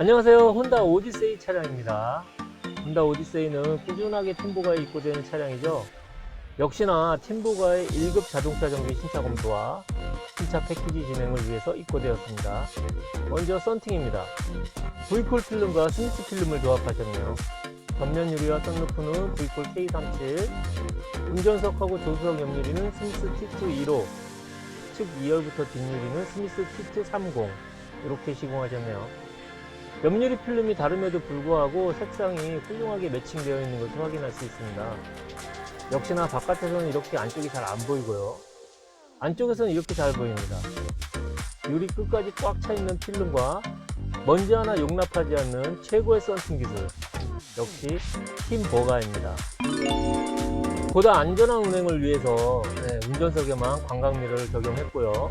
안녕하세요. 혼다 오디세이 차량입니다. 혼다 오디세이는 꾸준하게 팀보가에 입고되는 차량이죠. 역시나 팀보가의 1급 자동차 정비 신차 검토와 신차 패키지 진행을 위해서 입고되었습니다. 먼저 썬팅입니다. V콜 필름과 스미스 필름을 조합하셨네요. 전면 유리와 썬루프는 V콜 K37, 운전석하고 조수석 옆유리는 스미스 T2 2로, 측 2열부터 뒷유리는 스미스 T2 30 이렇게 시공하셨네요. 옆유리 필름이 다름에도 불구하고 색상이 훌륭하게 매칭되어 있는 것을 확인할 수 있습니다. 역시나 바깥에서는 이렇게 안쪽이 잘 안 보이고요. 안쪽에서는 이렇게 잘 보입니다. 유리 끝까지 꽉 차 있는 필름과 먼지 하나 용납하지 않는 최고의 썬팅 기술. 역시 팀 버가입니다. 보다 안전한 운행을 위해서 네, 운전석에만 광각미러를 적용했고요.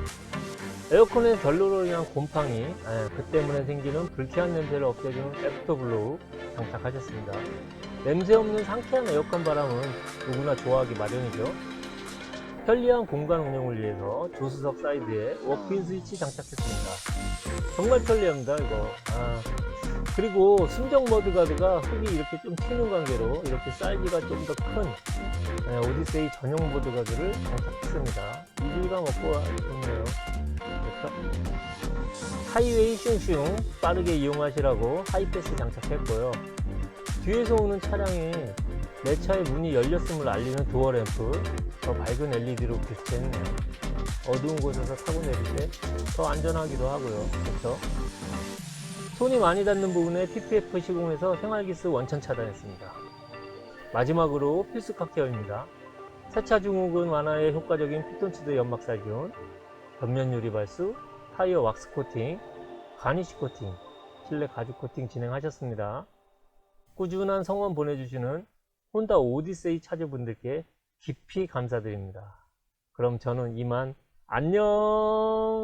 에어컨에 결로로 인한 곰팡이, 예, 그 때문에 생기는 불쾌한 냄새를 없애주는 애프터 블로우 장착하셨습니다. 냄새 없는 상쾌한 에어컨 바람은 누구나 좋아하기 마련이죠. 편리한 공간 운영을 위해서 조수석 사이드에 워크인 스위치 장착했습니다. 정말 편리합니다, 이거. 아, 그리고 순정 머드가드가 흙이 이렇게 좀 튀는 관계로 이렇게 사이즈가 좀 더 큰 오디세이 전용 머드가드를 장착했습니다. 이질감 없고 좋네요. 하이웨이 슝슝 빠르게 이용하시라고 하이패스 장착했고요. 뒤에서 오는 차량이 내 차의 문이 열렸음을 알리는 도어 램프 더 밝은 LED로 교체했네요. 어두운 곳에서 타고 내릴 때 더 안전하기도 하고요. 그렇죠? 손이 많이 닿는 부분에 PPF 시공해서 생활기스 원천 차단했습니다. 마지막으로 필수 칵테어입니다. 세차 증후군 완화에 효과적인 피톤치드 연막 살균, 전면 유리 발수, 타이어 왁스 코팅, 가니쉬 코팅, 실내 가죽 코팅 진행하셨습니다. 꾸준한 성원 보내주시는 혼다 오디세이 차주분들께 깊이 감사드립니다. 그럼 저는 이만 안녕!